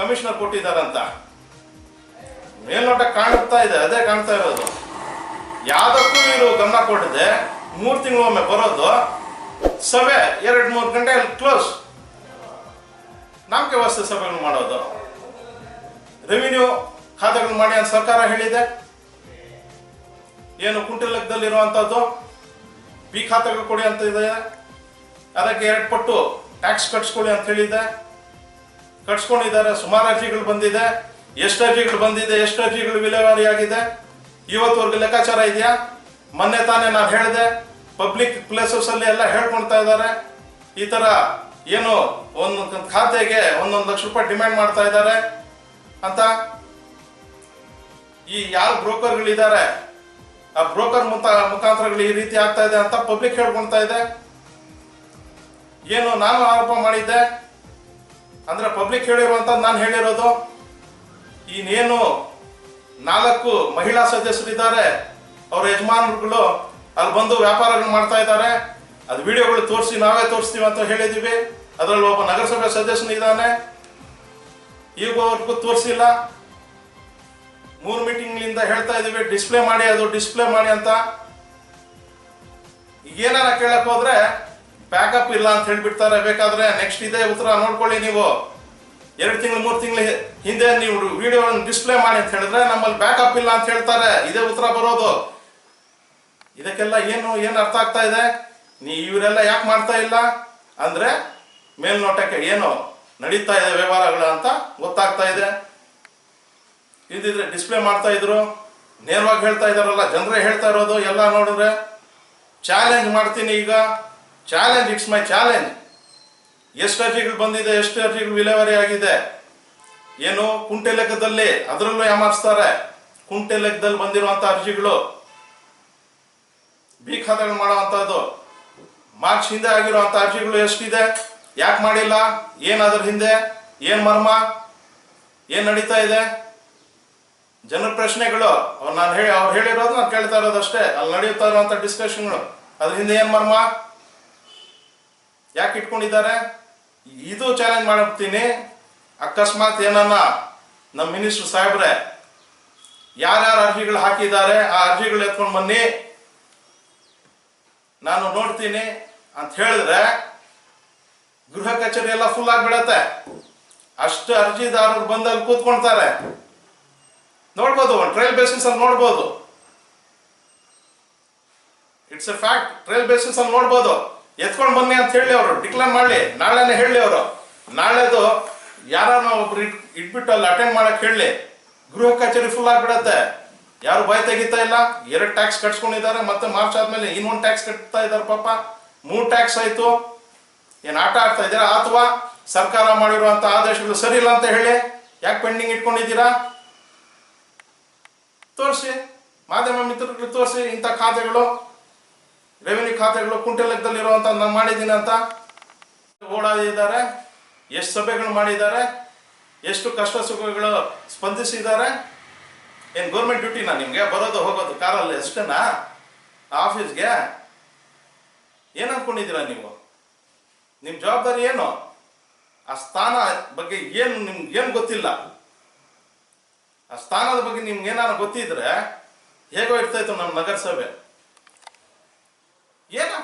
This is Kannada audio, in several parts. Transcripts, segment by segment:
ಕಮಿಷನರ್ ಕೊಟ್ಟಿದ್ದಾರಂತ. ಮೇಲ್ನೋಟ ಕಾಣುತ್ತಾ ಇದೆ, ಅದೇ ಕಾಣ್ತಾ ಇರೋದು. ಯಾವುದಕ್ಕೂ ಇವರು ಗಮನ ಕೊಡದೆ ಮೂರು ತಿಂಗಳೊಮ್ಮೆ ಬರೋದು. ಸಭೆ ಎರಡು ಮೂರು ಗಂಟೆ ಕ್ಲೋಸ್ ನಾಮಕೆ ವ್ಯವಸ್ಥೆ ಸಭೆಗಳು ಮಾಡೋದು. ರೆವಿನ್ಯೂ ಖಾತೆಗಳು ಮಾಡಿ ಅಂತ ಸರ್ಕಾರ ಹೇಳಿದೆ. ಏನು ಕುಂಟಿಲಕ್ಕದಲ್ಲಿರುವಂಥದ್ದು ಬಿ ಖಾತೆಗಳು ಕೊಡಿ ಅಂತ ಇದೆ. ಅದಕ್ಕೆ ಎರಡು ಪಟ್ಟು ಟ್ಯಾಕ್ಸ್ ಕಟ್ಸ್ಕೊಳ್ಳಿ ಅಂತ ಹೇಳಿದೆ. ಕಟ್ಸ್ಕೊಂಡಿದ್ದಾರೆ. ಸುಮಾರು ಅರ್ಜಿಗಳು ಬಂದಿದೆ. ಎಷ್ಟು ಅರ್ಜಿಗಳು ಬಂದಿದೆ, ಎಷ್ಟು ಅರ್ಜಿಗಳು ವಿಲೇವಾರಿ ಆಗಿದೆ ಇವತ್ತವರೆಗೂ ಲೆಕ್ಕಾಚಾರ ಇದೆಯಾ? ಮೊನ್ನೆ ತಾನೇ ನಾನು ಹೇಳಿದೆ ಪಬ್ಲಿಕ್ ಪ್ಲೇಸಸ್ ಅಲ್ಲಿ ಎಲ್ಲ ಹೇಳ್ಕೊಳ್ತಾ ಇದ್ದಾರೆ. ಈ ತರ ಏನು ಒಂದೊಂದು ಖಾತೆಗೆ ಒಂದೊಂದು ಲಕ್ಷ ರೂಪಾಯಿ ಡಿಮ್ಯಾಂಡ್ ಮಾಡ್ತಾ ಇದ್ದಾರೆ ಅಂತ. ಈ ಯಾವ ಬ್ರೋಕರ್ಗಳಿದ್ದಾರೆ, ಆ ಬ್ರೋಕರ್ ಮುಖ ಮುಖಾಂತರಗಳು ಈ ರೀತಿ ಆಗ್ತಾ ಇದೆ ಅಂತ ಪಬ್ಲಿಕ್ ಹೇಳ್ಕೊಳ್ತಾ ಇದೆ. ಏನು ನಾನು ಆರೋಪ ಮಾಡಿದ್ದೆ ಅಂದ್ರೆ ಪಬ್ಲಿಕ್ ಹೇಳಿರುವಂತದ್ದು ನಾನು ಹೇಳಿರೋದು, ಇನ್ನೇನು ನಾಲ್ಕು ಮಹಿಳಾ ಸದಸ್ಯರಿದ್ದಾರೆ ಅವ್ರ ಯಜಮಾನರುಗಳು ಅಲ್ಲಿ ಬಂದು ವ್ಯಾಪಾರಗಳು ಮಾಡ್ತಾ ಇದ್ದಾರೆ. ಅದು ವಿಡಿಯೋಗಳು ತೋರಿಸಿ, ನಾವೇ ತೋರಿಸ್ತೀವಿ ಅಂತ ಹೇಳಿದೀವಿ. ಅದರಲ್ಲಿ ಒಬ್ಬ ನಗರಸಭೆ ಸದಸ್ಯನು ಇದ್ದಾನೆ. ಈಗವರೆಗೂ ತೋರಿಸಿಲ್ಲ. ಮೂರು ಮೀಟಿಂಗ್ಲಿಂದ ಹೇಳ್ತಾ ಇದ್ದೀವಿ ಡಿಸ್ಪ್ಲೇ ಮಾಡಿ, ಅದು ಡಿಸ್ಪ್ಲೇ ಮಾಡಿ ಅಂತ. ಈಗ ಏನಾರ ಕೇಳಕ್ ಹೋದ್ರೆ ಬ್ಯಾಕಪ್ ಇಲ್ಲ ಅಂತ ಹೇಳಿಬಿಡ್ತಾರೆ. ಬೇಕಾದ್ರೆ ನೆಕ್ಸ್ಟ್ ಇದೇ ಉತ್ತರ ನೋಡ್ಕೊಳ್ಳಿ ನೀವು. ಎರಡು ತಿಂಗಳು, ಮೂರು ತಿಂಗಳು ಹಿಂದೆ ನೀವು ವಿಡಿಯೋ ಡಿಸ್ಪ್ಲೇ ಮಾಡಿ ಅಂತ ಹೇಳಿದ್ರೆ ನಮ್ಮಲ್ಲಿ ಬ್ಯಾಕಪ್ ಇಲ್ಲ ಅಂತ ಹೇಳ್ತಾರೆ. ಇದೇ ಉತ್ತರ ಬರೋದು. ಇದಕ್ಕೆಲ್ಲ ಏನು ಏನು ಅರ್ಥ ಆಗ್ತಾ ಇದೆ? ನೀ ಇವರೆಲ್ಲ ಯಾಕೆ ಮಾಡ್ತಾ ಇಲ್ಲ? ಅಂದ್ರೆ ಮೇಲ್ನೋಟಕ್ಕೆ ಏನು ನಡೀತಾ ಇದೆ ವ್ಯವಹಾರಗಳು ಅಂತ ಗೊತ್ತಾಗ್ತಾ ಇದೆ. ಇದಿದ್ರೆ ಡಿಸ್ಪ್ಲೇ ಮಾಡ್ತಾ ಇದ್ರು. ನೇರವಾಗಿ ಹೇಳ್ತಾ ಇದಾರಲ್ಲ ಜನರೇ ಹೇಳ್ತಾ ಇರೋದು, ಎಲ್ಲ ನೋಡಿದ್ರೆ. ಚಾಲೆಂಜ್ ಮಾಡ್ತೀನಿ ಈಗ. ಚಾಲೆಂಜ್ ಇಟ್ಸ್ ಮೈ ಚಾಲೆಂಜ್ ಎಷ್ಟು ಅರ್ಜಿಗಳು ಬಂದಿದೆ, ಎಷ್ಟು ಅರ್ಜಿಗಳು ವಿಲೇವಾರಿ ಆಗಿದೆ, ಏನು ಕುಂಟೆ ಲೆಕ್ಕದಲ್ಲಿ ಅದರಲ್ಲೂ ಯಾಮಾರಿಸ್ತಾರೆ. ಕುಂಟೆ ಲೆಕ್ಕದಲ್ಲಿ ಬಂದಿರುವಂತ ಅರ್ಜಿಗಳು ಬಿ ಖಾತೆಗಳು ಮಾಡುವಂತದ್ದು ಮಾರ್ಚ್ ಹಿಂದೆ ಆಗಿರುವಂತ ಅರ್ಜಿಗಳು ಎಷ್ಟಿದೆ, ಯಾಕೆ ಮಾಡಿಲ್ಲ ಏನ್ ಅದ್ರ ಹಿಂದೆ, ಏನ್ ಮರ್ಮ, ಏನ್ ನಡೀತಾ ಇದೆ? ಜನರ ಪ್ರಶ್ನೆಗಳು, ಅವ್ರು ನಾನು ಹೇಳಿ, ಅವ್ರು ಹೇಳಿರೋದು ನಾನು ಕೇಳ್ತಾ ಇರೋದಷ್ಟೇ ಅಲ್ಲಿ ನಡೆಯುತ್ತಾ ಇರುವಂತ ಡಿಸ್ಕಷನ್ಗಳು ಅದ್ರ ಹಿಂದೆ ಏನ್ ಮರ್ಮ? ಯಾಕೆ ಇಟ್ಕೊಂಡಿದ್ದಾರೆ? ಇದು ಚಾಲೆಂಜ್ ಮಾಡ್ತೀನಿ ಅಕಸ್ಮಾತ್ ಏನನ್ನ ನಮ್ಮ ಮಿನಿಸ್ಟರ್ ಸಾಹೇಬ್ರೆ, ಯಾರ್ಯಾರು ಅರ್ಜಿಗಳು ಹಾಕಿದ್ದಾರೆ, ಆ ಅರ್ಜಿಗಳು ಎತ್ಕೊಂಡು ಬನ್ನಿ. ನಾನು ನೋಡ್ತೀನಿ ಅಂತ ಹೇಳಿದ್ರೆ ಗೃಹ ಕಚೇರಿ ಎಲ್ಲ ಫುಲ್ ಆಗಿಬಿಡತ್ತೆ. ಅಷ್ಟು ಅರ್ಜಿದಾರರು ಬಂದಲ್ಲಿ ಕೂತ್ಕೊಳ್ತಾರೆ. ನೋಡ್ಬೋದು ಟ್ರೈಲ್ ಬೇಸಿಸ್ ಅಲ್ಲಿ ನೋಡ್ಬೋದು. It's a fact trial basis ಅಲ್ಲಿ ನೋಡ್ಬೋದು. ಎತ್ಕೊಂಡು ಬನ್ನಿ ಅಂತ ಹೇಳಿ ಅವರು. ಡಿಕ್ಲೇರ್ ಮಾಡಲಿ. ನಾಳೆನೇ ಹೇಳಿ ಅವರು. ನಾಳೆದು ಯಾರನ್ನ ಒಬ್ರು ಇಟ್ ಇಟ್ಬಿಟ್ಟು ಅಲ್ಲಿ ಅಟೆಂಡ್ ಮಾಡಕ್ ಹೇಳಿ. ಗೃಹ ಕಚೇರಿ ಫುಲ್ ಆಗಿಬಿಡತ್ತೆ. ಯಾರು ಬಾಯ್ ತೆಗಿತಾ ಇಲ್ಲ? ಎರಡು ಟ್ಯಾಕ್ಸ್ ಕಟ್ಸ್ಕೊಂಡಿದ್ದಾರೆ. ಮತ್ತೆ ಮಾರ್ಚ್ ಆದ್ಮೇಲೆ ಇನ್ನೊಂದು ಟ್ಯಾಕ್ಸ್ ಕಟ್ತಾ ಇದ್ದಾರೆ ಪಾಪ. ಮೂರು ಟ್ಯಾಕ್ಸ್ ಆಯ್ತು. ಏನು ಆಟ ಆಗ್ತಾ ಇದ್ದೀರಾ? ಅಥವಾ ಸರ್ಕಾರ ಮಾಡಿರುವಂತ ಆದೇಶಗಳು ಸರಿ ಇಲ್ಲ ಅಂತ ಹೇಳಿ ಯಾಕೆ ಪೆಂಡಿಂಗ್ ಇಟ್ಕೊಂಡಿದ್ದೀರಾ? ತೋರಿಸಿ. ಮಾಧ್ಯಮ ಮಿತ್ರರಿಗೆ ತೋರಿಸಿ ಇಂಥ ಖಾತೆಗಳು. ರೆವಿನ್ಯೂ ಖಾತೆಗಳು ಕುಂಟೆ ಲೆಕ್ಕದಲ್ಲಿರುವಂತ ನಾನು ಮಾಡಿದ್ದೀನಿ ಅಂತ ಓಡಾಡಿದ್ದಾರೆ ಎಷ್ಟು ಸಭೆಗಳು ಮಾಡಿದ್ದಾರೆ, ಎಷ್ಟು ಕಷ್ಟ ಸುಖಗಳು ಸ್ಪಂದಿಸಿದ್ದಾರೆ. ಏನು ಗೌರ್ಮೆಂಟ್ ಡ್ಯೂಟಿನಾ ನಿಮಗೆ? ಬರೋದು ಹೋಗೋದು ಕಾರಲ್ಲಿ ಅಷ್ಟೇನಾ? ಆಫೀಸ್ಗೆ ಏನು ಅನ್ಕೊಂಡಿದ್ದೀರಾ ನೀವು? ನಿಮ್ಮ ಜವಾಬ್ದಾರಿ ಏನು? ಆ ಸ್ಥಾನ ಬಗ್ಗೆ ಏನು ನಿಮ್ಗೆ ಏನು ಗೊತ್ತಿಲ್ಲ? ಆ ಸ್ಥಾನದ ಬಗ್ಗೆ ನಿಮ್ಗೆ ಏನಾರು ಗೊತ್ತಿದ್ರೆ ಹೇಗೋ ಇರ್ತಾ ಇತ್ತು ನಮ್ಮ ನಗರಸಭೆ.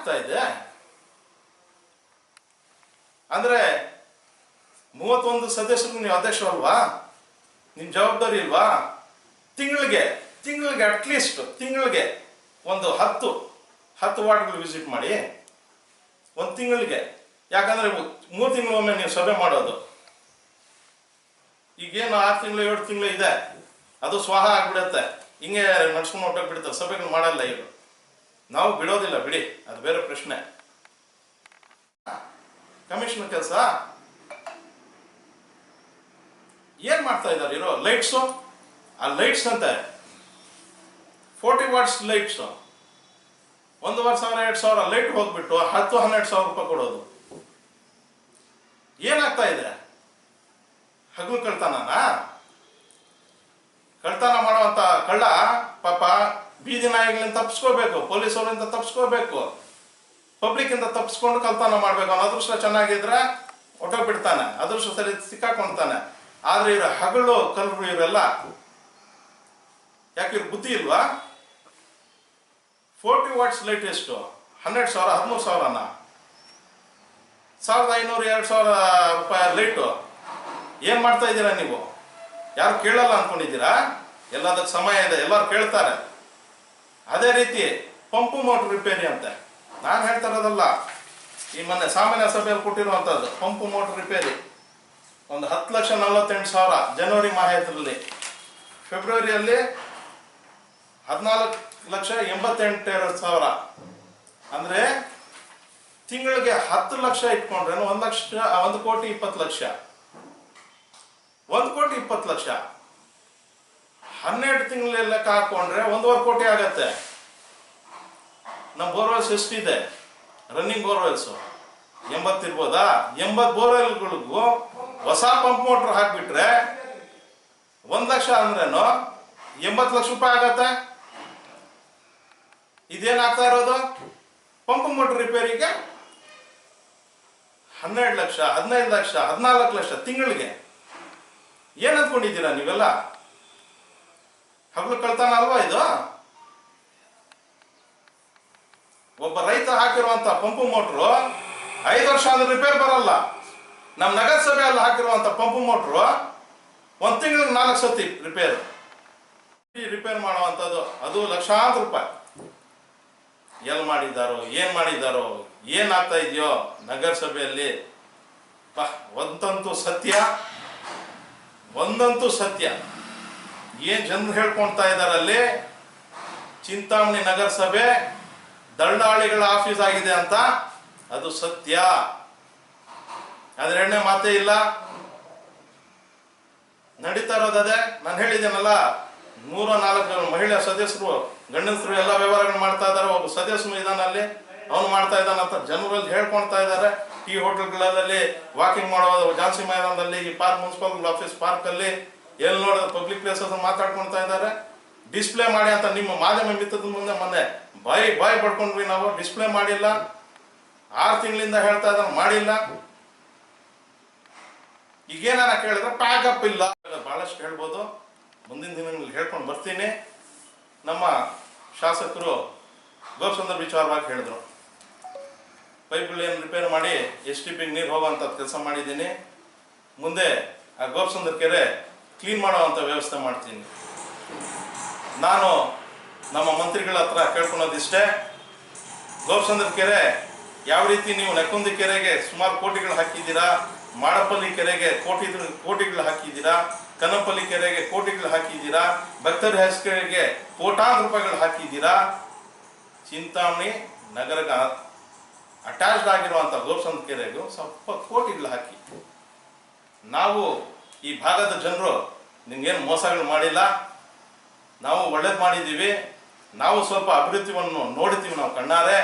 ಏನಾಗ್ತಾ ಇದೆ. ಅಂದ್ರೆ ಮೂವತ್ತೊಂದು ಸದಸ್ಯರು ನೀವು ಅಧ್ಯಕ್ಷ ಅಲ್ವಾ? ನಿಮ್ ಜವಾಬ್ದಾರಿ ಇಲ್ವಾ? ತಿಂಗಳಿಗೆ ತಿಂಗಳಿಗೆ ಅಟ್ಲೀಸ್ಟ್ ತಿಂಗಳಿಗೆ ಒಂದು ಹತ್ತು ಹತ್ತು ವಾರ್ಡ್ಗಳು ವಿಸಿಟ್ ಮಾಡಿ. ಒಂದು ತಿಂಗಳಿಗೆ, ಯಾಕಂದ್ರೆ ಮೂರು ತಿಂಗಳೊಮ್ಮೆ ನೀವು ಸಭೆ ಮಾಡೋದು. ಈಗೇನು ಆರು ತಿಂಗಳು, ಏಳು ತಿಂಗಳು ಇದೆ. ಅದು ಸ್ವಾಹ ಆಗ್ಬಿಡತ್ತೆ. ಹಿಂಗೆ ನಡ್ಸ್ಕೊಂಡು ಹೊಟ್ಟೋಗ್ಬಿಡ್ತಾರೆ ಸಭೆಗಳು ಮಾಡಲ್ಲ ಇವರು. ನಾವು ಬಿಡೋದಿಲ್ಲ, ಬಿಡಿ. ಅದು ಬೇರೆ ಪ್ರಶ್ನೆ. ಕಮಿಷನ್ ಕೆಲಸ? ಏನ್ ಮಾಡ್ತಾ ಇದ್ದಾರೆ ಇರೋ ಲೈಟ್ಸು ಆ ಲೈಟ್ಸ್ ಅಂತೆ. ಫೋರ್ಟಿ ವಾಟ್ಸ್ ಲೈಟ್ಸ್ ಒಂದೂವರೆ ಸಾವಿರ, ಎರಡು ಸಾವಿರ ಲೈಟ್ ಹೋಗ್ಬಿಟ್ಟು ಹತ್ತು, ಹನ್ನೆರಡು ಸಾವಿರ ರೂಪಾಯಿ ಕೊಡೋದು. ಏನಾಗ್ತಾ ಇದೆ? ಹಗಲು ಕಳ್ತನನಾ? ಕಳ್ತನ ಮಾಡುವಂತ ಕಳ್ಳ ಪಾಪ ಬೀದಿ ನಾಯಿಗಳಿಂದ ತಪ್ಪಿಸ್ಕೋಬೇಕು ಪೊಲೀಸವರಿಂದ ತಪ್ಪಿಸ್ಕೋಬೇಕು ಪಬ್ಲಿಕ್ ಇಂದ ತಪ್ಪಿಸ್ಕೊಂಡು ಕಲ್ತಾನ ಮಾಡ್ಬೇಕು. ಅವನ ಅದೃಷ್ಟ ಚೆನ್ನಾಗಿದ್ರೆ ಹೊಟ್ಟೋಗ್ಬಿಡ್ತಾನೆ ಅದೃಷ್ಟ ಸರಿ ಸಿಕ್ಕಾಕೊಂತಾನೆ ಆದ್ರೆ ಇವ್ರ ಹಗಳು ಕಲ್ರು ಇವರೆಲ್ಲ ಯಾಕೆ ಇವ್ರ ಬುದ್ಧಿ ಇಲ್ವಾ? ಫೋರ್ಟಿ ವಾಟ್ಸ್ ಲೇಟೆಸ್ಟ್ ಹನ್ನೆರಡು ಸಾವಿರ, ಹದಿಮೂರು ಸಾವಿರನ. ಸಾವಿರದ ಐನೂರು, ಎರಡು ಸಾವಿರ ರೂಪಾಯಿ ಲೈಟು ಏನು ಮಾಡ್ತಾ ಇದ್ದೀರಾ ನೀವು? ಯಾರು ಕೇಳಲ್ಲ ಅನ್ಕೊಂಡಿದ್ದೀರಾ ಎಲ್ಲದಕ್ಕೆ ಸಮಯ ಇದೆ, ಎಲ್ಲರೂ ಕೇಳ್ತಾರೆ. ಅದೇ ರೀತಿ ಪಂಪು ಮೋಟರ್ ರಿಪೇರಿ ಅಂತ. ನಾನು ಹೇಳ್ತಾ ಇರೋದಲ್ಲ ಈ ಮೊನ್ನೆ ಸಾಮಾನ್ಯ ಸಭೆಯಲ್ಲಿ ಕೊಟ್ಟಿರುವಂಥದ್ದು, ಪಂಪು ಮೋಟರ್ ರಿಪೇರಿ. ಒಂದು ಹತ್ತು ಲಕ್ಷ ನಲವತ್ತೆಂಟು ಸಾವಿರ ಜನವರಿ ಮಾಹಿತಿಯಲ್ಲಿ ಫೆಬ್ರವರಿಯಲ್ಲಿ ಹದಿನಾಲ್ಕು ಲಕ್ಷ ಎಂಬತ್ತೆಂಟು ಸಾವಿರ. ಅಂದರೆ ತಿಂಗಳಿಗೆ ಹತ್ತು ಲಕ್ಷ ಇಟ್ಕೊಂಡ್ರೆ, ಒಂದು ಲಕ್ಷ, ಒಂದು ಕೋಟಿ ಇಪ್ಪತ್ತು ಲಕ್ಷ. ಒಂದು ಕೋಟಿ ಇಪ್ಪತ್ತು ಲಕ್ಷ. ಹನ್ನೆರಡು ತಿಂಗಳ ಲೆಕ್ಕ ಹಾಕೊಂಡ್ರೆ ಒಂದೂವರೆ ಕೋಟಿ ಆಗತ್ತೆ. ನಮ್ಮ ಬೋರ್ವೆಲ್ಸ್ ಎಷ್ಟಿದೆ ರನ್ನಿಂಗ್ ಬೋರ್ವೆಲ್ಸ್. ಎಂಬತ್ತಿರ್ಬೋದಾ ಎಂಬತ್ತು ಬೋರ್ವೆಲ್ಗಳಿಗೂ ಹೊಸ ಪಂಪ್ ಮೋಟ್ರ್ ಹಾಕಿಬಿಟ್ರೆ ಒಂದು ಲಕ್ಷ ಅಂದ್ರೇನು? ಎಂಬತ್ತು ಲಕ್ಷ ರೂಪಾಯಿ ಆಗತ್ತೆ. ಇದೇನಾಗ್ತಾ ಇರೋದು? ಪಂಪ್ ಮೋಟರ್ ರಿಪೇರಿಗೆ ಹನ್ನೆರಡು ಲಕ್ಷ, ಹದಿನೈದು ಲಕ್ಷ, ಹದಿನಾಲ್ಕು ಲಕ್ಷ ತಿಂಗಳಿಗೆ. ಏನು ಅಂದ್ಕೊಂಡಿದ್ದೀರಾ ನೀವೆಲ್ಲ? ಹಗಲು ಕಳ್ತಾನ ಅಲ್ವಾ ಇದು? ಒಬ್ಬ ರೈತ ಹಾಕಿರುವಂತ ಪಂಪು ಮೋಟ್ರು ಐದು ವರ್ಷ ಆದ್ರೂ ರಿಪೇರ್ ಬರಲ್ಲ. ನಮ್ಮ ನಗರಸಭೆಯಲ್ಲಿ ಹಾಕಿರುವಂತ ಪಂಪು ಮೋಟ್ರು ಒಂದು ತಿಂಗಳಿಗೆ ನಾಲ್ಕು ಸತಿ ರಿಪೇರ್ ರಿಪೇರ್ ಮಾಡುವಂಥದ್ದು ಅದು ಲಕ್ಷಾಂತರ ರೂಪಾಯಿ. ಎಲ್ಲಿ ಮಾಡಿದ್ದಾರೋ, ಏನ್ ಮಾಡಿದ್ದಾರೋ ಏನ್ ಆಗ್ತಾ ಇದೆಯೋ ನಗರಸಭೆಯಲ್ಲಿ. ಒಂದಂತೂ ಸತ್ಯ ಒಂದಂತೂ ಸತ್ಯ. ಏನ್ ಜನರು ಹೇಳ್ಕೊಳ್ತಾ ಅಲ್ಲಿ ಚಿಂತಾಮಣಿ ನಗರಸಭೆ ದಳ್ಳಾಳಿಗಳ ಆಫೀಸ್ ಆಗಿದೆ ಅಂತ? ಅದು ಸತ್ಯ. ಅದ್ರ ಮಾತೇ ಇಲ್ಲ. ನಡೀತಾ ಇರೋದೇ ನಾನು ಹೇಳಿದ್ದೇನಲ್ಲ, ನೂರ ನಾಲ್ಕು ಮಹಿಳಾ ಸದಸ್ಯರು, ಗಂಡಸರು ಎಲ್ಲ ವ್ಯವಹಾರಗಳು ಮಾಡ್ತಾ ಇದ್ದಾರೆ. ಒಬ್ಬ ಸದಸ್ಯನು ಇದ್ದಾನಲ್ಲಿ ಅವನು ಮಾಡ್ತಾ ಇದ್ದಾನಂತ ಜನರಲ್ಲಿ ಹೇಳ್ಕೊಳ್ತಾ ಇದ್ದಾರೆ. ಈ ಹೋಟೆಲ್ಗಳಲ್ಲಿ ವಾಕಿಂಗ್ ಮಾಡೋ ಝಾನ್ಸಿ ಮೈದಾನದಲ್ಲಿ, ಈ ಪಾರ್ಕ್ ಮುನ್ಸಿಪಲ್ ಆಫೀಸ್ ಪಾರ್ಕ್ ಅಲ್ಲಿ ಎಲ್ಲಿ ನೋಡಿದ್ರೆ ಪಬ್ಲಿಕ್ ಪ್ಲೇಸಸ್ ಮಾತಾಡ್ಕೊಳ್ತಾ ಇದ್ದಾರೆ. ಡಿಸ್ಪ್ಲೇ ಮಾಡಿ ಅಂತ ನಿಮ್ಮ ಮಾಧ್ಯಮ ಮಿತ್ರದ ಮುಂದೆ ಮೊನ್ನೆ ಬಾಯಿ ಬಾಯಿ ಪಡ್ಕೊಂಡ್ವಿ ನಾವು. ಡಿಸ್ಪ್ಲೇ ಮಾಡಿಲ್ಲ. ಆರು ತಿಂಗಳಿಂದ ಹೇಳ್ತಾ ಇದ್ದಾರೆ, ಮಾಡಿಲ್ಲ. ಈಗೇನಾರ ಕೇಳಿದ್ರೆ ಪ್ಯಾಕಪ್ ಇಲ್ಲ. ಬಹಳಷ್ಟು ಹೇಳ್ಬೋದು. ಮುಂದಿನ ದಿನಗಳಲ್ಲಿ ಹೇಳ್ಕೊಂಡು ಬರ್ತೀನಿ. ನಮ್ಮ ಶಾಸಕರು ಗೋಪಚಂದ್ರ ವಿಚಾರವಾಗಿ ಹೇಳಿದ್ರು. ಲೈನ್ ರಿಪೇರ್ ಮಾಡಿ ಎಸ್ ಟಿ ಪಿಗೆ ನೀರು ಹೋಗುವಂಥದ್ದು ಕೆಲಸ ಮಾಡಿದ್ದೀನಿ. ಮುಂದೆ ಆ ಗೋಪಚಂದ್ರ ಕೆರೆ ಕ್ಲೀನ್ ಮಾಡುವಂಥ ವ್ಯವಸ್ಥೆ ಮಾಡ್ತೀನಿ. ನಾನು ನಮ್ಮ ಮಂತ್ರಿಗಳ ಹತ್ರ ಕೇಳ್ಕೊಳೋದಿಷ್ಟೇ ಗೋಪಚಂದ್ರ ಕೆರೆ ಯಾವ ರೀತಿ ನೀವು ನೆಕ್ಕುಂದಿ ಕೆರೆಗೆ ಸುಮಾರು ಕೋಟಿಗಳು ಹಾಕಿದ್ದೀರಾ, ಮಾಡಪಲ್ಲಿ ಕೆರೆಗೆ ಕೋಟಿ, ಕೋಟಿಗಳು ಹಾಕಿದ್ದೀರಾ, ಕನಪಲ್ಲಿ ಕೆರೆಗೆ ಕೋಟಿಗಳು ಹಾಕಿದ್ದೀರಾ, ಭಕ್ತರ ಕೆರೆಗೆ ಕೋಟಾರು ರೂಪಾಯಿಗಳು ಹಾಕಿದ್ದೀರಾ, ಚಿಂತಾಮಣಿ ನಗರಕ್ಕೆ ಅಟ್ಯಾಚ್ಡ್ ಆಗಿರುವಂಥ ಗೋಪಚಂದ್ರ ಕೆರೆಗೂ ಸ್ವಲ್ಪ ಕೋಟಿಗಳು ಹಾಕಿ. ನಾವು ಈ ಭಾಗದ ಜನರು ನಿಮ್ಗೇನು ಮೋಸಗಳು ಮಾಡಿಲ್ಲ. ನಾವು ಒಳ್ಳೇದು ಮಾಡಿದ್ದೀವಿ. ನಾವು ಸ್ವಲ್ಪ ಅಭಿವೃದ್ಧಿಯನ್ನು ನೋಡಿದ್ದೀವಿ ನಾವು ಕಣ್ಣಾರೆ.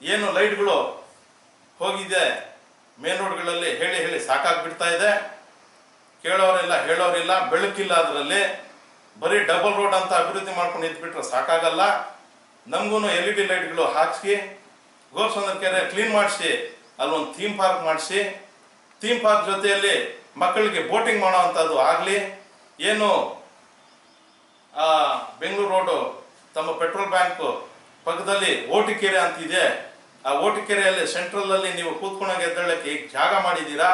ಏನು ಲೈಟ್ಗಳು ಹೋಗಿದೆ, ಮೇನ್ ರೋಡ್ಗಳಲ್ಲಿ ಹೇಳಿ ಹೇಳಿ ಸಾಕಾಗ್ಬಿಡ್ತಾ ಇದೆ. ಕೇಳೋರಿಲ್ಲ ಹೇಳೋರಿಲ್ಲ, ಬೆಳಕಿಲ್ಲ ಅದರಲ್ಲಿ. ಬರೀ ಡಬಲ್ ರೋಡ್ ಅಂತ ಅಭಿವೃದ್ಧಿ ಮಾಡ್ಕೊಂಡು ಇದ್ಬಿಟ್ರೆ ಸಾಕಾಗಲ್ಲ. ನಮಗೂ ಎಲ್ ಇ ಡಿ ಲೈಟ್ಗಳು ಹಾಕಿಸಿ ಗೋಪಚಂದ್ರ ಕೆರೆ ಕ್ಲೀನ್ ಮಾಡಿಸಿ, ಅಲ್ಲೊಂದು ಥೀಮ್ ಪಾರ್ಕ್ ಮಾಡಿಸಿ. ಥೀಮ್ ಪಾರ್ಕ್ ಜೊತೆಯಲ್ಲಿ ಮಕ್ಕಳಿಗೆ ಬೋಟಿಂಗ್ ಮಾಡೋವಂಥದ್ದು ಆಗಲಿ, ಏನು ಬೆಂಗಳೂರು ರೋಡು, ತಮ್ಮ ಪೆಟ್ರೋಲ್ ಬ್ಯಾಂಕು ಪಕ್ಕದಲ್ಲಿ ಓಟಿಕೆರೆ ಅಂತಿದೆ, ಆ ಓಟಿಕೆರೆಯಲ್ಲಿ ಸೆಂಟ್ರಲಲ್ಲಿ ನೀವು ಕೂತ್ಕೊಂಡಾಗ ಎದ್ದೇಳಕ್ಕೆ ಈಗ ಜಾಗ ಮಾಡಿದ್ದೀರಾ?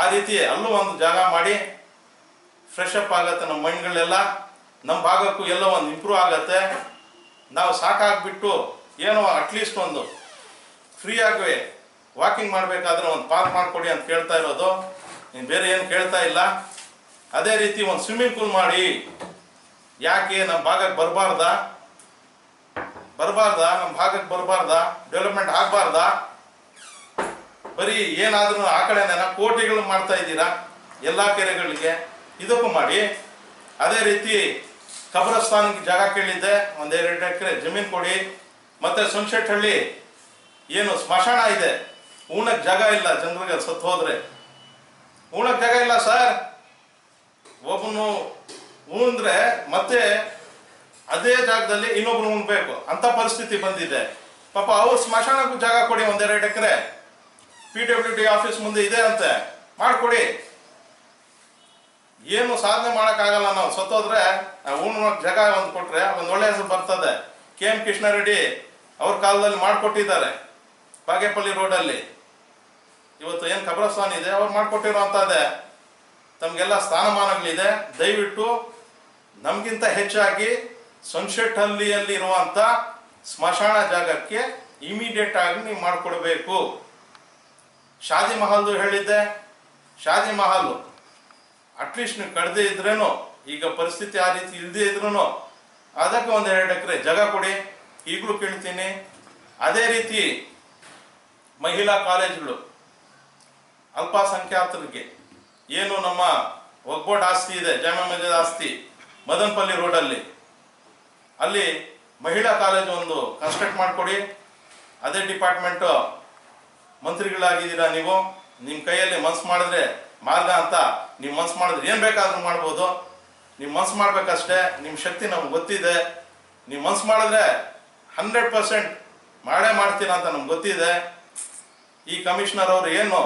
ಆ ರೀತಿ ಅಲ್ಲೂ ಒಂದು ಜಾಗ ಮಾಡಿ ಫ್ರೆಶ್ ಅಪ್ ಆಗತ್ತೆ ನಮ್ಮ ಮೈಂಡ್ಗಳೆಲ್ಲ, ನಮ್ಮ ಭಾಗಕ್ಕೂ ಎಲ್ಲ ಒಂದು ಇಂಪ್ರೂವ್ ಆಗತ್ತೆ. ನಾವು ಸಾಕಾಗ್ಬಿಟ್ಟು ಏನೋ ಅಟ್ಲೀಸ್ಟ್ ಒಂದು ಫ್ರೀ ಆಗಿ ವಾಕಿಂಗ್ ಮಾಡಬೇಕಾದ್ರೆ ಒಂದು ಪಾರ್ಕ್ ಮಾಡಿಕೊಡಿ ಅಂತ ಕೇಳ್ತಾ ಇರೋದು. ನೀನು ಬೇರೆ ಏನು ಕೇಳ್ತಾ ಇಲ್ಲ? ಅದೇ ರೀತಿ ಒಂದು ಸ್ವಿಮ್ಮಿಂಗ್ ಪೂಲ್ ಮಾಡಿ. ಯಾಕೆ ನಮ್ಮ ಭಾಗಕ್ಕೆ ಬರಬಾರ್ದ? ಬರಬಾರ್ದ? ನಮ್ಮ ಭಾಗಕ್ಕೆ ಬರಬಾರ್ದ? ಡೆವಲಪ್ಮೆಂಟ್ ಆಗಬಾರ್ದ? ಬರೀ ಏನಾದರೂ ಆ ಕಡೆನ ಕೋಟಿಗಳು ಮಾಡ್ತಾ ಇದ್ದೀರಾ? ಎಲ್ಲ ಕೆರೆಗಳಿಗೆ? ಇದಕ್ಕೂ ಮಾಡಿ. ಅದೇ ರೀತಿ ಕಬ್ರಸ್ತಾನಕ್ಕೆ ಜಾಗ ಕೇಳಿದ್ದೆ. ಒಂದೆರಡು ಎಕರೆ ಜಮೀನು ಕೊಡಿ. ಮತ್ತೆ ಸುಂಶೆಟ್ಟಹಳ್ಳಿ ಏನು ಸ್ಮಶಾನ ಇದೆ. ಊನಕ್ಕೆ ಜಾಗ ಇಲ್ಲ, ಜನರಿಗೆ ಸತ್ತು ಹೋದ್ರೆ. ಉಣಕ್ ಜಾಗ ಇಲ್ಲ ಸರ್. ಒಬ್ಬನು ಉಂದ್ರೆ ಮತ್ತೆ ಅದೇ ಜಾಗದಲ್ಲಿ ಇನ್ನೊಬ್ರು ಉಣ್ಬೇಕು. ಅಂತ ಪರಿಸ್ಥಿತಿ ಬಂದಿದೆ. ಪಾಪ ಅವ್ರು ಸ್ಮಶಾನಕ್ಕೂ ಜಾಗ ಕೊಡಿ ಒಂದೆರಡು ಎಕರೆ. ಪಿ ಡಬ್ಲ್ಯೂ ಡಿ ಆಫೀಸ್ ಮುಂದೆ ಇದೆ ಅಂತೆ. ಮಾಡ್ಕೊಡಿ. ಏನು ಸಾಧನೆ ಮಾಡೋಕ್ಕಾಗಲ್ಲ ನಾವು. ಸತ್ತೋದ್ರೆ ಉಣ್ಣೋ ಜಾಗ ಒಂದು ಕೊಟ್ರೆ ಒಂದು ಒಳ್ಳೆ ಹೆಸರು ಬರ್ತದೆ. ಕೆ ಎಂ ಕೃಷ್ಣಾರೆಡ್ಡಿ ಅವ್ರ ಕಾಲದಲ್ಲಿ ಮಾಡಿಕೊಟ್ಟಿದ್ದಾರೆ. ಬಾಗೇಪಲ್ಲಿ ರೋಡಲ್ಲಿ. ಇವತ್ತು ಏನು ಕಬ್ರಸ್ತಾನ್ ಇದೆ? ಅವ್ರು ಮಾಡಿಕೊಟ್ಟಿರೋಂಥದ್ದೇ ತಮಗೆಲ್ಲ ಸ್ಥಾನಮಾನಗಳಿದೆ. ದಯವಿಟ್ಟು ನಮಗಿಂತ ಹೆಚ್ಚಾಗಿ ಇರುವಂತ ಇರುವಂಥ ಸ್ಮಶಾನ ಜಾಗಕ್ಕೆ ಇಮಿಡಿಯೇಟ್ ಆಗಿ ನೀವು ಮಾಡಿಕೊಡ್ಬೇಕು. ಶಾದಿ ಮಹಲ್ದು ಹೇಳಿದ್ದೆ. ಶಾದಿ ಮಹಲ್ ಅಟ್ಲೀಸ್ಟ್ ನೀವು ಕಡ್ದೇ ಇದ್ರೇನು, ಈಗ ಪರಿಸ್ಥಿತಿ ಆ ರೀತಿ ಇಲ್ಲದೇ ಇದ್ರೂ ಅದಕ್ಕೆ ಒಂದು ಎರಡು ಎಕರೆ ಜಾಗ ಕೊಡಿ. ಈಗಲೂ ಕೇಳ್ತೀನಿ. ಅದೇ ರೀತಿ ಮಹಿಳಾ ಕಾಲೇಜುಗಳು ಅಲ್ಪಸಂಖ್ಯಾತರಿಗೆ. ಏನು ನಮ್ಮ ಒಗ್ಬೋಟ್ ಆಸ್ತಿ ಇದೆ ಜಾಮಾ ಮಸ್ಜಿದ್ ಆಸ್ತಿ, ಮದನ್ಪಲ್ಲಿ ರೋಡಲ್ಲಿ. ಅಲ್ಲಿ ಮಹಿಳಾ ಕಾಲೇಜು ಒಂದು ಕನ್ಸ್ಟ್ರಕ್ಟ್ ಮಾಡಿಕೊಡಿ. ಅದೇ ಡಿಪಾರ್ಟ್ಮೆಂಟು ಮಂತ್ರಿಗಳಾಗಿದ್ದೀರಾ ನೀವು? ನಿಮ್ಮ ಕೈಯಲ್ಲಿ ಮನ್ಸು ಮಾಡಿದ್ರೆ ಮಾರ್ಗ ಅಂತ ನೀವು ಮನ್ಸು ಮಾಡಿದ್ರೆ ಏನು ಬೇಕಾದರೂ ಮಾಡ್ಬೋದು. ನೀವು ಮನ್ಸು ಮಾಡಬೇಕಷ್ಟೇ ನಿಮ್ಮ ಶಕ್ತಿ ನಮ್ಗೆ ಗೊತ್ತಿದೆ. ನೀವು ಮನ್ಸು ಮಾಡಿದ್ರೆ ಹಂಡ್ರೆಡ್ ಪರ್ಸೆಂಟ್ ಮಾಡೇ ಮಾಡ್ತೀರಾ ಅಂತ ನಮ್ಗೆ ಗೊತ್ತಿದೆ. ಈ ಕಮಿಷನರ್ ಅವರು ಏನು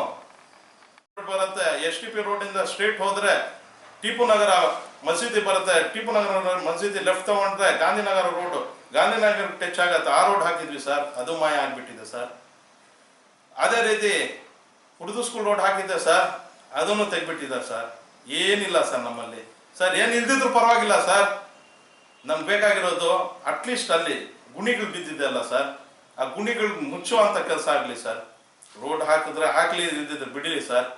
ಬರುತ್ತೆ. ಎಸ್ ಟಿ ಪಿ ರೋಡಿಂದ ಸ್ಟ್ರೀಟ್ ಹೋದ್ರೆ ಟಿಪು ನಗರ ಮಸೀದಿ ಬರುತ್ತೆ. ಟಿಪು ನಗರ ಮಸೀದಿ ಲೆಫ್ಟ್ ತಗೊಂಡ್ರೆ ಗಾಂಧಿನಗರ ರೋಡ್. ಗಾಂಧಿನಗರ ಟಚ್ ಆಗತ್ತೆ. ಆ ರೋಡ್ ಹಾಕಿದ್ವಿ ಸರ್. ಅದು ಮಾಯ ಆಗ್ಬಿಟ್ಟಿದೆ ಸರ್. ಅದೇ ರೀತಿ ಉರ್ದು ಸ್ಕೂಲ್ ರೋಡ್ ಹಾಕಿದ್ದೆ ಸರ್. ಅದನ್ನು ತೆಗ್ಬಿಟ್ಟಿದ್ದಾರೆ ಸರ್. ಏನಿಲ್ಲ ಸರ್ ನಮ್ಮಲ್ಲಿ. ಸರ್, ಏನು ಇಲ್ದಿದ್ರು ಪರವಾಗಿಲ್ಲ ಸರ್. ನಮ್ಗೆ ಬೇಕಾಗಿರೋದು ಅಟ್ಲೀಸ್ಟ್ ಅಲ್ಲಿ ಗುಣಿಗಳು ಬಿದ್ದಿದೆ ಅಲ್ಲ ಸರ್. ಆ ಗುಣಿಗಳು ಮುಚ್ಚುವಂಥ ಕೆಲಸ ಆಗಲಿ ಸರ್. ರೋಡ್ ಹಾಕಿದ್ರೆ ಹಾಕ್ಲಿ, ಇಲ್ದಿದ್ರೆ ಬಿಡಲಿ ಸರ್.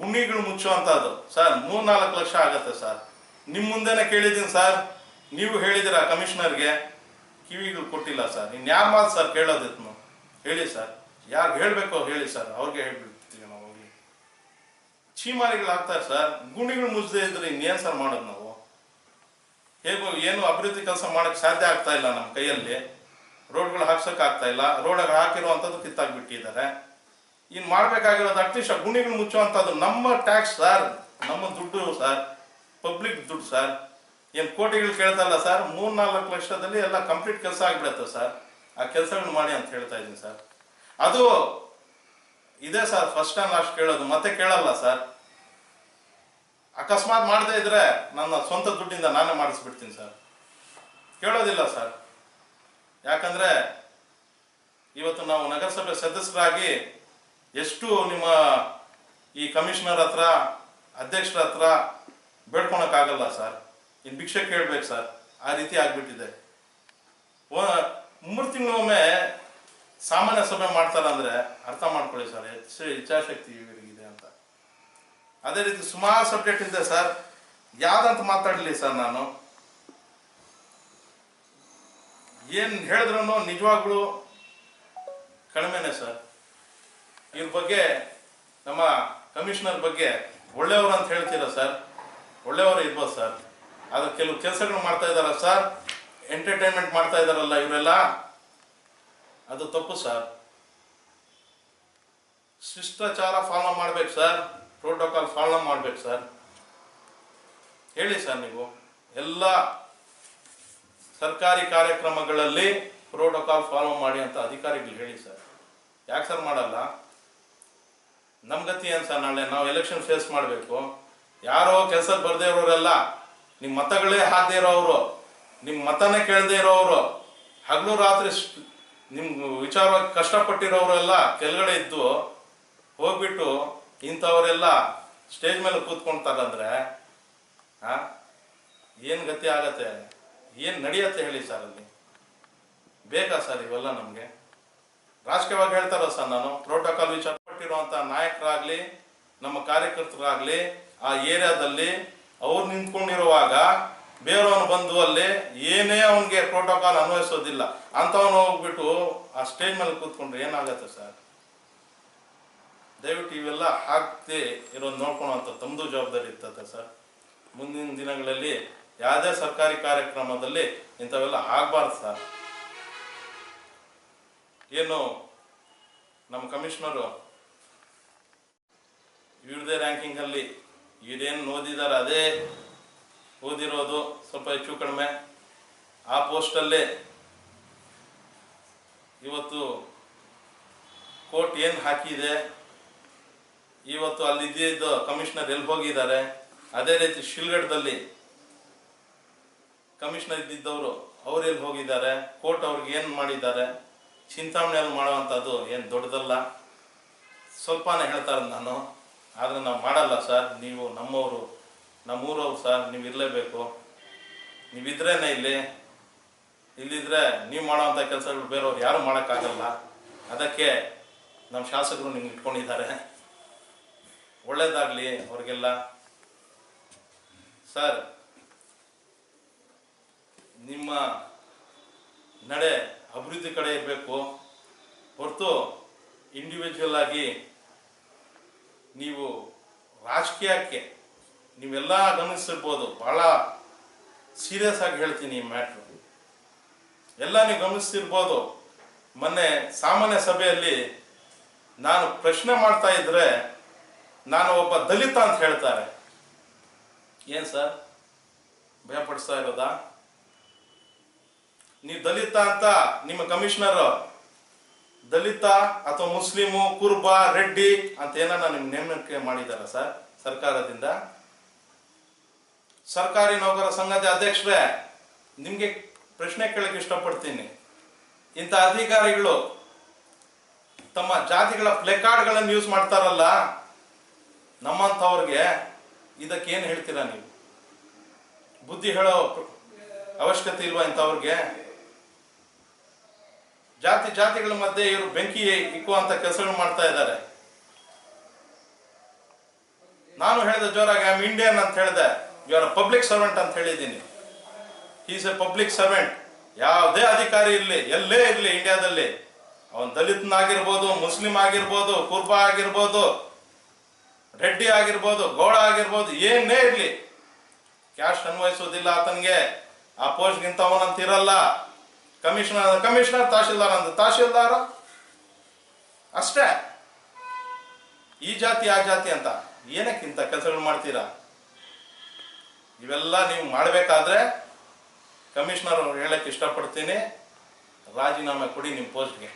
ಗುಣಿಗಳು ಮುಚ್ಚುವಂಥದ್ದು ಸರ್, ಮೂರ್ನಾಲ್ಕು ಲಕ್ಷ ಆಗತ್ತೆ ಸರ್. ನಿಮ್ಮ ಮುಂದೆನೆ ಕೇಳಿದ್ದೀನಿ ಸರ್. ನೀವು ಹೇಳಿದಿರ ಕಮಿಷನರ್ಗೆ, ಕಿವಿಗಳು ಕೊಟ್ಟಿಲ್ಲ ಸರ್. ಇನ್ ಯಾರು ಮಾತು ಸರ್ ಕೇಳೋದಿತ್ತು ಹೇಳಿ ಸರ್. ಯಾರು ಹೇಳಬೇಕು ಹೇಳಿ ಸರ್. ಅವ್ರಿಗೆ ಹೇಳ್ಬಿಡ್ತೀವಿ ನಾವು ಹೋಗಿ. ಚೀಮಾರಿಗಳು ಹಾಕ್ತಾರೆ ಸರ್. ಗುಣಿಗಳು ಮುಚ್ಚದೆ ಇದ್ರೆ ಇನ್ನೇನು ಸರ್ ಮಾಡೋದು ನಾವು? ಹೇಗೋ ಏನು ಅಭಿವೃದ್ಧಿ ಕೆಲಸ ಮಾಡಕ್ ಸಾಧ್ಯ ಆಗ್ತಾ ಇಲ್ಲ ನಮ್ಮ ಕೈಯಲ್ಲಿ. ರೋಡ್ಗಳು ಹಾಕ್ಸಕ್ ಆಗ್ತಾ ಇಲ್ಲ. ರೋಡ್ ಹಾಕಿರುವಂಥದ್ದು ಕಿತ್ತಾಕ್ಬಿಟ್ಟಿದ್ದಾರೆ. ಇನ್ನು ಮಾಡ್ಬೇಕಾಗಿರೋದು ಅಟ್ಲೀಸ್ಟ್ ಗುಣಿಗಳು ಮುಚ್ಚುವಂಥದ್ದು ನಮ್ಮ ಟ್ಯಾಕ್ಸ್ ಸರ್ ನಮ್ಮ ದುಡ್ಡು ಸರ್ ಪಬ್ಲಿಕ್ ದುಡ್ಡು ಸರ್ ಏನು ಕೋಟಿಗಳು ಕೇಳ್ತಲ್ಲ ಸರ್ ಮೂರ್ ನಾಲ್ಕು ಲಕ್ಷದಲ್ಲಿ ಎಲ್ಲ ಕಂಪ್ಲೀಟ್ ಕೆಲಸ ಆಗ್ಬಿಡತ್ತೆ ಸರ್ ಆ ಕೆಲಸಗಳು ಮಾಡಿ ಅಂತ ಹೇಳ್ತಾ ಇದ್ದೀನಿ ಸರ್ ಅದು ಇದೆ ಸರ್ ಫಸ್ಟ್ ಟೈಮ್ ಲಾಸ್ಟ್ ಕೇಳೋದು. ಮತ್ತೆ ಕೇಳಲ್ಲ ಸರ್ ಅಕಸ್ಮಾತ್ ಮಾಡದೇ ಇದ್ರೆ ನನ್ನ ಸ್ವಂತ ದುಡ್ಡಿಂದ ನಾನೇ ಮಾಡಿಸ್ಬಿಡ್ತೀನಿ ಸರ್ ಕೇಳೋದಿಲ್ಲ ಸರ್ ಯಾಕಂದ್ರೆ ಇವತ್ತು ನಾವು ನಗರಸಭೆ ಸದಸ್ಯರಾಗಿ ಎಷ್ಟು ನಿಮ್ಮ ಈ ಕಮಿಷನರ್ ಹತ್ರ, ಅಧ್ಯಕ್ಷರ ಹತ್ರ ಬೇಡ್ಕೊಳಕ್ಕಾಗಲ್ಲ ಸರ್? ಇನ್ನು ಭಿಕ್ಷೆ ಕೇಳಬೇಕು ಸರ್. ಆ ರೀತಿ ಆಗಿಬಿಟ್ಟಿದೆ. ಮೂರು ತಿಂಗಳೊಮ್ಮೆ ಸಾಮಾನ್ಯ ಸಭೆ ಮಾಡ್ತಾರಂದ್ರೆ ಅರ್ಥ ಮಾಡ್ಕೊಳ್ಳಿ ಸರ್ ಹೆಚ್ಚು ಇಚ್ಛಾಶಕ್ತಿ ಇವರಿಗಿದೆ ಅಂತ. ಅದೇ ರೀತಿ ಸುಮಾರು ಸಬ್ಜೆಕ್ಟ್ ಇದೆ ಸರ್. ಯಾವ್ದಂತ ಮಾತಾಡಲಿ ಸರ್ ನಾನು? ಏನು ಹೇಳಿದ್ರು ನಿಜವಾಗ್ಲೂ ಕಡಿಮೆನೆ ಸರ್. ಇವ್ರ ಬಗ್ಗೆ, ನಮ್ಮ ಕಮಿಷನರ್ ಬಗ್ಗೆ ಒಳ್ಳೆಯವರು ಅಂತ ಹೇಳ್ತೀರಾ ಸರ್? ಒಳ್ಳೆಯವರು ಇರ್ಬೋದು ಸರ್. ಆದ್ರೆ ಕೆಲವು ಕೆಲಸಗಳು ಮಾಡ್ತಾ ಇದ್ದಾರ ಸರ್. ಎಂಟರ್ಟೈನ್ಮೆಂಟ್ ಮಾಡ್ತಾ ಇದಾರಲ್ಲ ಇವರೆಲ್ಲ. ಅದು ತಪ್ಪು ಸರ್. ಶಿಷ್ಟಾಚಾರ ಫಾಲೋ ಮಾಡ್ಬೇಕು ಸರ್. ಪ್ರೋಟೋಕಾಲ್ ಫಾಲೋ ಮಾಡ್ಬೇಕು ಸರ್. ಹೇಳಿ ಸರ್ ನೀವು. ಎಲ್ಲ ಸರ್ಕಾರಿ ಕಾರ್ಯಕ್ರಮಗಳಲ್ಲಿ ಪ್ರೋಟೋಕಾಲ್ ಫಾಲೋ ಮಾಡಿ ಅಂತ ಅಧಿಕಾರಿಗಳು ಹೇಳಿ ಸರ್. ಯಾಕೆ ಸರ್ ಮಾಡಲ್ಲ? ನಮ್ಮ ಗತಿ ಏನು ಸರ್ ನಾಳೆ ನಾವು ಎಲೆಕ್ಷನ್ ಫೇಸ್ ಮಾಡಬೇಕು. ಯಾರೋ ಕೆಲಸಕ್ಕೆ ಬರ್ದೇ ಇರೋರೆಲ್ಲ ನಿಮ್ಮ ಮತಗಳೇ ಹಾಕದೇ ಇರೋರು ನಿಮ್ಮ ಮತನೇ ಕೇಳದೇ ಇರೋರು ಹಗಲು ರಾತ್ರಿ ನಿಮ್ಮ ನಿಮ್ ವಿಚಾರವಾಗಿ ಕಷ್ಟಪಟ್ಟಿರೋರೆಲ್ಲ ಕೆಳಗಡೆ ಇದ್ದು ಹೋಗ್ಬಿಟ್ಟು ಇಂಥವರೆಲ್ಲ ಸ್ಟೇಜ್ ಮೇಲೆ ಕೂತ್ಕೊಂತಾರಂದ್ರೆ ಹಾ ಏನು ಗತಿ ಆಗತ್ತೆ? ಏನು ನಡೆಯತ್ತೆ ಹೇಳಿ ಸರ್ ಅಲ್ಲಿ? ಬೇಕಾ ಸರ್ ಇವೆಲ್ಲ ನಮಗೆ? ರಾಜಕೀಯವಾಗಿ ಹೇಳ್ತಾರ ಸರ್ ನಾನು? ಪ್ರೋಟೋಕಾಲ್ ವಿಚಾರ ಪಟ್ಟಿರುವಂತ ನಾಯಕರಾಗ್ಲಿ, ನಮ್ಮ ಕಾರ್ಯಕರ್ತರಾಗ್ಲಿ, ಆ ಏರಿಯಾದಲ್ಲಿ ಅವ್ರು ನಿಂತ್ಕೊಂಡಿರುವಾಗ ಬೇರೆಯವನು ಬಂದು ಅಲ್ಲಿ ಏನೇ ಅವನಿಗೆ ಪ್ರೋಟೋಕಾಲ್ ಅನ್ವಯಿಸೋದಿಲ್ಲ. ಅಂಥವನು ಹೋಗ್ಬಿಟ್ಟು ಆ ಸ್ಟೇಜ್ ಮೇಲೆ ಕೂತ್ಕೊಂಡ್ರೆ ಏನಾಗತ್ತೆ ಸರ್? ದಯವಿಟ್ಟು ಇವೆಲ್ಲ ಹಾಕ್ತಿ ಇರೋದು ನೋಡ್ಕೊಳ್ಳುವಂಥ ತಮ್ಮದು ಜವಾಬ್ದಾರಿ ಇರ್ತದೆ ಸರ್. ಮುಂದಿನ ದಿನಗಳಲ್ಲಿ ಯಾವುದೇ ಸರ್ಕಾರಿ ಕಾರ್ಯಕ್ರಮದಲ್ಲಿ ಇಂಥವೆಲ್ಲ ಆಗಬಾರ್ದು ಸರ್. ಏನು ನಮ್ಮ ಕಮಿಷನರು ಇವ್ರದೇ ರ್ಯಾಂಕಿಂಗಲ್ಲಿ ಇವ್ರೇನು ಓದಿದ್ದಾರೆ ಅದೇ ಓದಿರೋದು ಸ್ವಲ್ಪ ಹೆಚ್ಚು ಕಡಿಮೆ. ಆ ಪೋಸ್ಟಲ್ಲೇ ಇವತ್ತು ಕೋರ್ಟ್ ಏನು ಹಾಕಿದೆ, ಇವತ್ತು ಅಲ್ಲಿ ಇದ್ದಿದ್ದು ಕಮಿಷನರ್ ಎಲ್ಲಿ ಹೋಗಿದ್ದಾರೆ, ಅದೇ ರೀತಿ ಶಿಲ್ಗಡದಲ್ಲಿ ಕಮಿಷನರ್ ಇದ್ದಿದ್ದವರು ಅವ್ರು ಎಲ್ಲಿ ಹೋಗಿದ್ದಾರೆ, ಕೋರ್ಟ್ ಅವ್ರಿಗೆ ಏನು ಮಾಡಿದ್ದಾರೆ, ಚಿಂತಾಮಣಿಯಲ್ಲಿ ಮಾಡುವಂಥದ್ದು ಏನು ದೊಡ್ಡದಲ್ಲ. ಸ್ವಲ್ಪನೇ ಹೇಳ್ತಾರೆ ನಾನು. ಆದರೆ ನಾವು ಮಾಡಲ್ಲ ಸರ್. ನೀವು ನಮ್ಮವರು, ನಮ್ಮೂರವ್ರು ಸರ್, ನೀವು ಇರಲೇಬೇಕು. ನೀವಿದ್ರೇನೆ ಇಲ್ಲಿ. ಇಲ್ಲಿದ್ರೆ ನೀವು ಮಾಡೋವಂಥ ಕೆಲಸಗಳು ಬೇರೆಯವ್ರು ಯಾರು ಮಾಡೋಕ್ಕಾಗಲ್ಲ. ಅದಕ್ಕೆ ನಮ್ಮ ಶಾಸಕರು ನಿಮ್ಗೆ ಇಟ್ಕೊಂಡಿದ್ದಾರೆ. ಒಳ್ಳೇದಾಗಲಿ ಅವ್ರಿಗೆಲ್ಲ. ಸರ್, ನಿಮ್ಮ ನಡೆ ಅಭಿವೃದ್ಧಿ ಕಡೆ ಇರಬೇಕು. ಹೊರತು ಇಂಡಿವಿಜುವಲ್ ಆಗಿ ನೀವು ರಾಜಕೀಯಕ್ಕೆ ನೀವೆಲ್ಲ ಗಮನಿಸಿರ್ಬೋದು ಭಾಳ ಸೀರಿಯಸ್ ಆಗಿ ಹೇಳ್ತೀನಿ ಈ ಮ್ಯಾಟ್ರು ಎಲ್ಲ ನೀವು ಗಮನಿಸ್ತಿರ್ಬೋದು ಮೊನ್ನೆ ಸಾಮಾನ್ಯ ಸಭೆಯಲ್ಲಿ ನಾನು ಪ್ರಶ್ನೆ ಮಾಡ್ತಾ ಇದ್ರೆ ನಾನು ಒಬ್ಬ ದಲಿತ ಅಂತ ಹೇಳ್ತಾರೆ. ಏನ್ ಸರ್ ಭಯಪಡಿಸ್ತಾ ಇರೋದಾ? ನೀವು ದಲಿತ ಅಂತ ನಿಮ್ಮ ಕಮಿಷನರ್ ದಲಿತ ಅಥವಾ ಮುಸ್ಲಿಮು, ಕುರುಬ, ರೆಡ್ಡಿ ಅಂತ ಏನನ್ನ ನಿಮ್ಗೆ ನೇಮಕ ಮಾಡಿದಾರ ಸರ್ ಸರ್ಕಾರದಿಂದ? ಸರ್ಕಾರಿ ನೌಕರ ಸಂಘದ ಅಧ್ಯಕ್ಷರೇ, ನಿಮ್ಗೆ ಪ್ರಶ್ನೆ ಕೇಳಕ್ಕೆ ಇಷ್ಟಪಡ್ತೀನಿ. ಇಂಥ ಅಧಿಕಾರಿಗಳು ತಮ್ಮ ಜಾತಿಗಳ ಪ್ಲೆಕಾರ್ಡ್ಗಳನ್ನು ಯೂಸ್ ಮಾಡ್ತಾರಲ್ಲ, ನಮ್ಮಂಥವ್ರಿಗೆ ಇದಕ್ಕೆ ಏನು ಹೇಳ್ತೀರಾ ನೀವು? ಬುದ್ಧಿ ಹೇಳೋ ಅವಶ್ಯಕತೆ ಇಲ್ವಾ ಇಂಥವ್ರಿಗೆ? ಜಾತಿ ಜಾತಿಗಳ ಮಧ್ಯೆ ಇವರು ಬೆಂಕಿ ಇಕ್ಕುವಂತ ಕೆಲಸಗಳು ಮಾಡ್ತಾ ಇದ್ದಾರೆ. ನಾನು ಹೇಳಿದ ಜೋರಾಗಿ ಐ ಇಂಡಿಯನ್ ಅಂತ ಹೇಳಿದೆ. ಆರ್ ಪಬ್ಲಿಕ್ ಸರ್ವೆಂಟ್ ಅಂತ ಹೇಳಿದ್ದೀನಿ. ಈಸ್ ಎ ಪಬ್ಲಿಕ್ ಸರ್ವೆಂಟ್ ಯಾವುದೇ ಅಧಿಕಾರಿ ಇರಲಿ, ಎಲ್ಲೇ ಇರಲಿ ಇಂಡಿಯಾದಲ್ಲಿ ಅವನ್ ದಲಿತನಾಗಿರ್ಬೋದು, ಮುಸ್ಲಿಂ ಆಗಿರ್ಬೋದು, ಕುರ್ಬಾ ಆಗಿರ್ಬೋದು, ರೆಡ್ಡಿ ಆಗಿರ್ಬೋದು ಗೌಡ ಆಗಿರ್ಬೋದು, ಏನೇ ಇರಲಿ. ಕ್ಯಾಶ್ ಅನ್ವಯಿಸೋದಿಲ್ಲ ಆತನಿಗೆ. ಆ ಪೋಸ್ಟ್ಗಿಂತ ಅವನಂತ ಇರಲ್ಲ ಕಮಿಷನರ್ ಕಮಿಷನರ್, ತಹಶೀಲ್ದಾರ್ ಅಂತ ತಹಶೀಲ್ದಾರ್? ಅಷ್ಟೇ. ಈ ಜಾತಿ, ಆ ಜಾತಿ ಅಂತ ಏನಕ್ಕಿಂತ ಕೆಲಸಗಳು ಮಾಡ್ತೀರಾ? ಇವೆಲ್ಲ ನೀವು ಮಾಡಬೇಕಾದ್ರೆ ಕಮಿಷನರ್ ಅವ್ರು ಹೇಳಕ್ಕೆ ಇಷ್ಟಪಡ್ತೀನಿ. ರಾಜೀನಾಮೆ ಕೊಡಿ ನಿಮ್ಮ ಪೋಸ್ಟ್ಗೆ.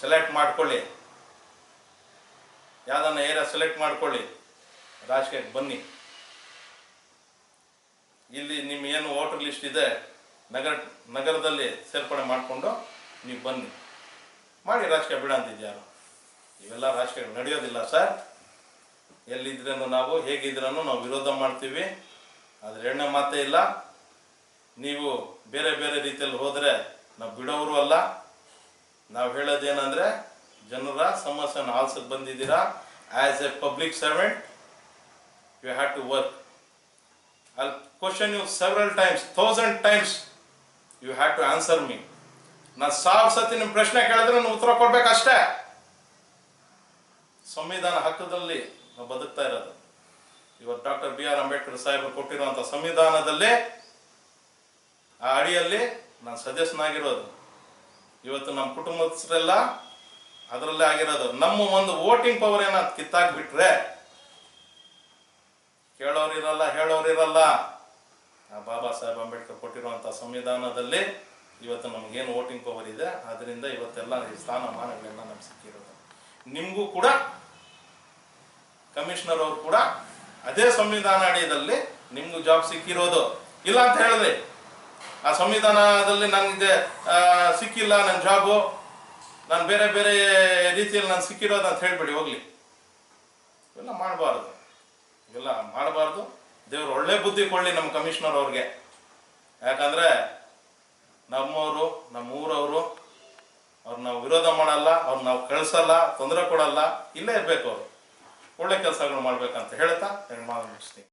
ಸೆಲೆಕ್ಟ್ ಮಾಡ್ಕೊಳ್ಳಿ. ಯಾವ್ದನ್ನ ಏರಿಯಾ ಸೆಲೆಕ್ಟ್ ಮಾಡ್ಕೊಳ್ಳಿ. ರಾಜಕೀಯಕ್ಕೆ ಬನ್ನಿ. ಇಲ್ಲಿ ನಿಮ್ಮ ಏನು ವೋಟರ್ ಲಿಸ್ಟ್ ಇದೆ? ನಗರ, ನಗರದಲ್ಲಿ ಸೇರ್ಪಡೆ ಮಾಡಿಕೊಂಡು ನೀವು ಬನ್ನಿ. ಮಾಡಿ ರಾಜಕೀಯ ಬಿಡ ಅಂತಿದ್ಯಾರು ಇವೆಲ್ಲ ರಾಜಕೀಯ ನಡೆಯೋದಿಲ್ಲ ಸರ್. ಎಲ್ಲಿದ್ರೂ ನಾವು ಹೇಗಿದ್ರೂ ನಾವು ವಿರೋಧ ಮಾಡ್ತೀವಿ. ಆದರೆ ಎರಡನೇ ಮಾತೇ ಇಲ್ಲ. ನೀವು ಬೇರೆ ಬೇರೆ ರೀತಿಯಲ್ಲಿ ಹೋದರೆ ನಾವು ಬಿಡೋರು ಅಲ್ಲ. ನಾವು ಹೇಳೋದೇನಂದ್ರೆ, ಜನರ ಸಮಸ್ಯೆನ ಆಲ್ಸಕ್ಕೆ ಬಂದಿದ್ದೀರಾ? As a public servant you have to work I question you several times thousand times. You have to answer me ನಾ ಸಾವಿರ ಸತಿ ನಿಮ್ಮ ಪ್ರಶ್ನೆ ಕೇಳಿದ್ರೆ ನಾನು ಉತ್ತರ ಕೊಡ್ಬೇಕಷ್ಟೇ. ಸಂವಿಧಾನ ಹಕ್ಕದಲ್ಲಿ ನಾವು ಬದುಕ್ತಾ ಇರೋದು. ಇವತ್ತು ಡಾಕ್ಟರ್ ಬಿ ಆರ್ ಅಂಬೇಡ್ಕರ್ ಸಾಹೇಬರು ಕೊಟ್ಟಿರುವಂಥ ಸಂವಿಧಾನದಲ್ಲಿ ಆ ಅಡಿಯಲ್ಲಿ ನಾನು ಸದಸ್ಯನಾಗಿರೋದು ಇವತ್ತು ನಮ್ಮ ಕುಟುಂಬಸ್ಥರೆಲ್ಲ ಅದರಲ್ಲೇ ಆಗಿರೋದು. ನಮ್ಮ ಒಂದು ವೋಟಿಂಗ್ ಪವರ್ ಏನಾದ್ರು ಕಿತ್ತಾಕ್ಬಿಟ್ರೆ, ಕೇಳೋರಿರಲ್ಲ, ಹೇಳೋರಿರಲ್ಲ ಬಾಬಾ ಸಾಹೇಬ್ ಅಂಬೇಡ್ಕರ್ ಕೊಟ್ಟಿರುವಂಥ ಸಂವಿಧಾನದಲ್ಲಿ ಇವತ್ತು ನಮಗೇನು ವೋಟಿಂಗ್ ಪವರ್ ಇದೆ ಅದರಿಂದ ಇವತ್ತೆಲ್ಲ ಈ ನಮ್ಗೆ ಸಿಕ್ಕಿರೋದು. ನಿಮಗೂ ಕೂಡ ಕಮಿಷನರ್ ಅವರು ಕೂಡ ಅದೇ ಸಂವಿಧಾನ ಅಡಿಯಲ್ಲಿ ನಿಮ್ಗೂ ಜಾಬ್ ಸಿಕ್ಕಿರೋದು. ಇಲ್ಲ ಅಂತ ಹೇಳಿದೆ ಆ ಸಂವಿಧಾನದಲ್ಲಿ ನನಗೆ ಸಿಕ್ಕಿಲ್ಲ ನನ್ನ ಜಾಬು ನಾನು ಬೇರೆ ಬೇರೆ ರೀತಿಯಲ್ಲಿ ನಾನು ಸಿಕ್ಕಿರೋದು ಅಂತ ಹೇಳ್ಬೇಡಿ, ಹೋಗ್ಲಿ. ಇವೆಲ್ಲ ಮಾಡಬಾರ್ದು. ಇವೆಲ್ಲ ಮಾಡಬಾರ್ದು. ದೇವ್ರು ಒಳ್ಳೆ ಬುದ್ಧಿ ಕೊಡ್ಲಿ ನಮ್ಮ ಕಮಿಷನರ್ ಅವ್ರಿಗೆ. ಯಾಕಂದ್ರೆ ನಮ್ಮವರು ನಮ್ಮ ಊರವರು ಅವ್ರು ನಾವು ವಿರೋಧ ಮಾಡಲ್ಲ, ಅವ್ರು ನಾವು ಕಳಿಸಲ್ಲ, ತೊಂದರೆ ಕೊಡಲ್ಲ, ಇಲ್ಲೇ ಇರಬೇಕು ಅವರು. ಒಳ್ಳೆ ಕೆಲಸಗಳು ಮಾಡ್ಬೇಕಂತ ಹೇಳ್ತಾ ಮುಗಿಸ್ತೀನಿ.